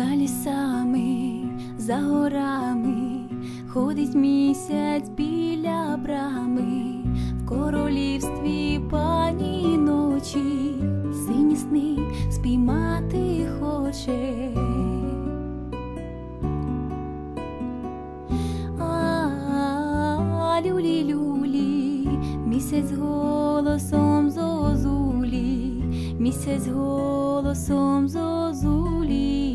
За лісами, за горами ходить місяць біля брами, в королівстві пані ночі, сині сни спіймати хоче. А люлі люлі, місяць голосом зозулі, місяць голосом зозулі.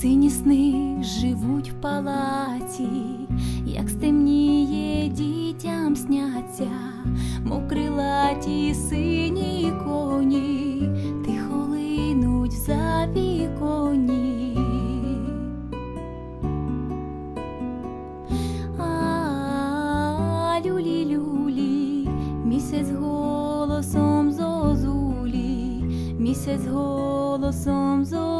Сині сни живуть в палаці, як стемніє дітям сняться, мов крилаті сині коні, тихо линуть за віконі. А люлі люлі, місяць голосом зозулі, місяць голосом зозулі.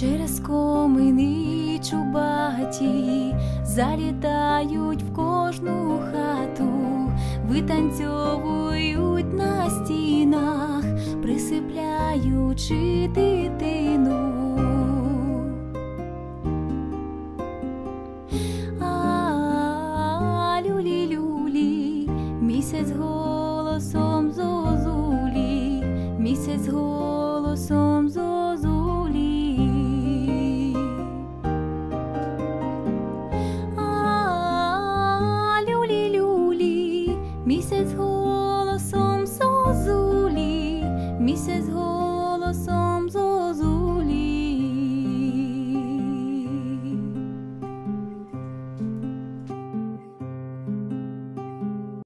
Через комини чубаті залітають в кожну хату, витанцьовують на стінах, присипляючи дитину. Місяць голосом зозулі, місяць голосом зозулі. Місяць голосом